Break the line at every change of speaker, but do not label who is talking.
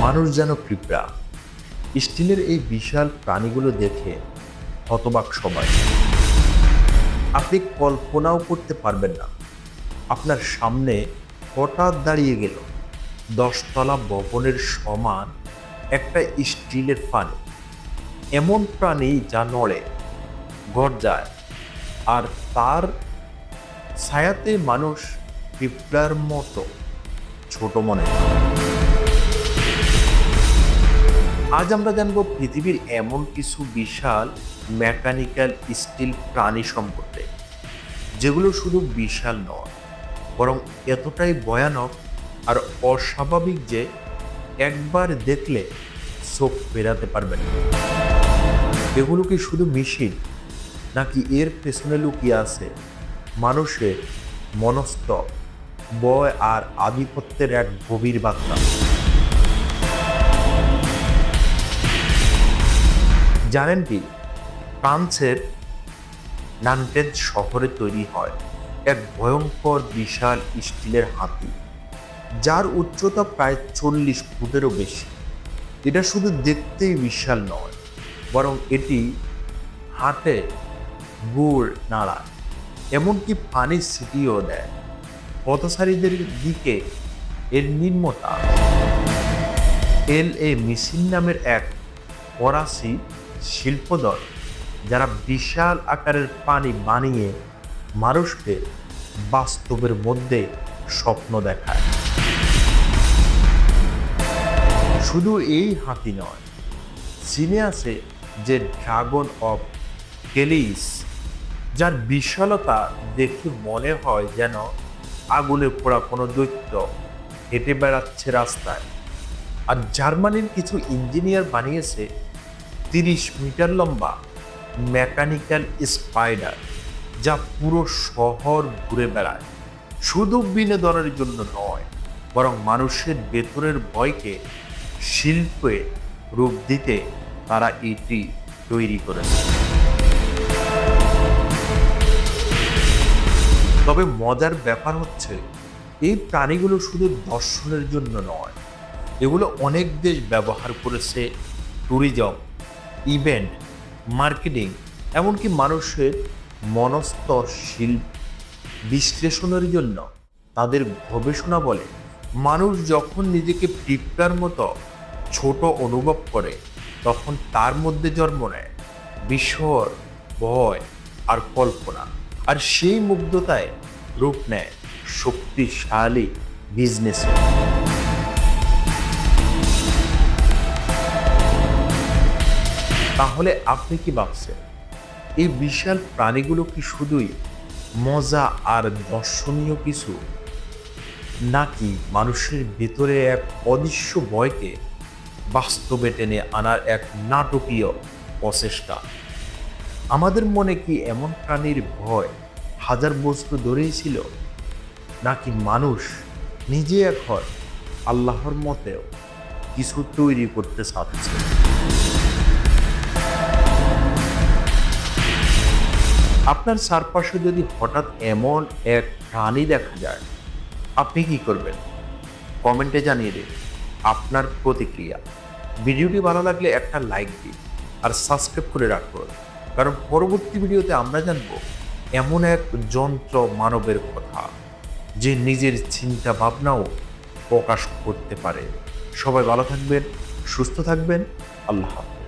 মানুষ যেন পিঁপড়া স্টিলের এই বিশাল প্রাণীগুলো দেখে হতবাক সবাই। আপনি কল্পনাও করতে পারবেন না। আপনার সামনে হঠাৎ দাঁড়িয়ে গেল দশতলা ভবনের সমান একটা স্টিলের প্রাণী এমন প্রাণী যা নড়ে ঘর গর্জায়। আর তার ছায়াতে মানুষ পিঁপড়ার মতো, ছোট মনে। হয়। আজ আমরা জানব পৃথিবীর এমন কিছু বিশাল মেকানিক্যাল স্টিল প্রাণী সম্পর্কে, যেগুলো শুধু বিশাল নয়, বরং এতটাই ভয়ানক আর অস্বাভাবিক যে একবার দেখলে চোখ ফেরাতে পারবেন এগুলো কি শুধু মেশিন নাকি এর পেছনে লুকিয়ে আছে মানুষের মনস্থ বয় আর আধিপত্যের এক গভীর বার্তা? জানেন কি? ফ্রান্সের নানটেজ শহরে তৈরি হয় এক ভয়ঙ্কর বিশাল স্টিলের হাতি, যার উচ্চতা প্রায় চল্লিশ ফুটেরও বেশি। এটা শুধু দেখতেই বিশাল নয়, বরং এটি হাতে গুড় নাড়ায়, এমনকি পানির স্মৃতিও দেয়। পথচারীদের দিকে এর নির্মতা। এল এ মিসিন নামের এক ফরাসি শিল্পদল, যারা বিশাল আকারের পানি বানিয়ে মানুষকে বাস্তবের মধ্যে স্বপ্ন দেখায়। শুধু এই হাতি নয়, চীনে আছে যে ড্রাগন অফ কেলিস, যার বিশালতা দেখে মনে হয় যেন আগুনে পোড়া কোনো দৈত্য হেঁটে বেড়াচ্ছে রাস্তায়। আর জার্মানির কিছু ইঞ্জিনিয়ার বানিয়েছে তিরিশ মিটার লম্বা মেকানিক্যাল স্পাইডার, যা পুরো শহর ঘুরে বেড়ায়। শুধু বিনোদনের জন্য নয়, বরং মানুষের ভেতরের ভয়কে শিল্পে রূপ দিতে তারা এটি তৈরি করেছে। তবে মজার ব্যাপার হচ্ছে, এই প্রাণীগুলো শুধু দর্শনের জন্য নয়, এগুলো অনেক দেশ ব্যবহার করেছে ট্যুরিজম ইভেন্ট, মার্কেটিং, এমনকি মানুষের মনস্থ শিল্প বিশ্লেষণের জন্য তাদের গবেষণা বলে। মানুষ যখন নিজেকে পিঁপড়ার মতো ছোট অনুভব করে, তখন তার মধ্যে জন্ম নেয় বিস্ময়, ভয় আর কল্পনা। আর সেই মুগ্ধতায় রূপ নেয় শক্তিশালী বিজনেসে তাহলে আপনি কি ভাবছেন? এই বিশাল প্রাণীগুলো কি শুধুই মজা আর দর্শনীয় কিছু? নাকি মানুষের ভেতরে এক অদৃশ্য ভয়কে বাস্তবে টেনে আনার এক নাটকীয় প্রচেষ্টা? আমাদের মনে কি এমন প্রাণীর ভয় হাজার বস্তু ধরেই ছিল? নাকি মানুষ নিজে এখন আল্লাহর মতেও কিছু তৈরি করতে চাচ্ছে? আপনার চারপাশে যদি হঠাৎ এমন এক প্রাণী দেখা যায়, আপনি কি করবেন? কমেন্টে জানিয়ে দিন আপনার প্রতিক্রিয়া। ভিডিওটি ভালো লাগলে একটা লাইক দিন আর সাবস্ক্রাইব করে রাখুন। কারণ পরবর্তী ভিডিওতে আমরা জানব এমন এক যন্ত্র মানবের কথা যে নিজের চিন্তা ভাবনাও প্রকাশ করতে পারে। সবাই ভালো থাকবেন, সুস্থ থাকবেন। আল্লাহ হাফেজ।